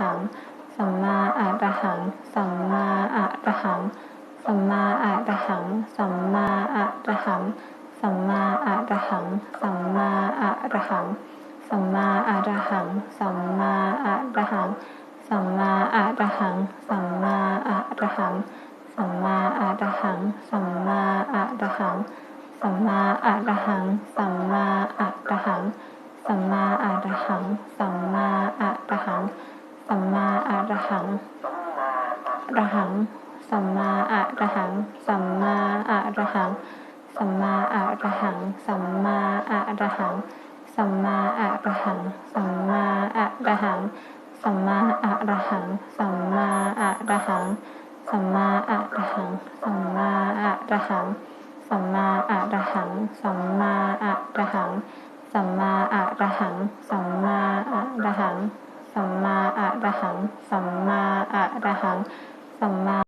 หัง สัมมาอะระหัง สัมมาอะระหัง สัมมาอะระหัง สัมมาอะระหัง สัมมาอะระหัง สัมมาอะระหัง สัมมาอะระหัง สัมมาอะระหัง สัมมาอะระหัง สัมมาอะระหัง สัมมาอะระหัง สัมมาอะระหัง สัมมาอะระหัง สัมมาอะระหัง สัมมาอะระหัง สัมมาอะระหัง สัมมาอะระหังระหัง สัมมาอะระหัง สัมมาอะระหัง สัมมาอะระหัง สัมมาอะระหัง สัมมาอะระหัง สัมมาอะระหัง สัมมาอะระหัง สัมมาอะระหัง สัมมาอะระหัง สัมมาอะระหัง สัมมาอะระหัง สัมมาอะระหัง สัมมาอะระหัง สัมมาอะระหัง ระหัง สัมมาอะระหัง สัมมา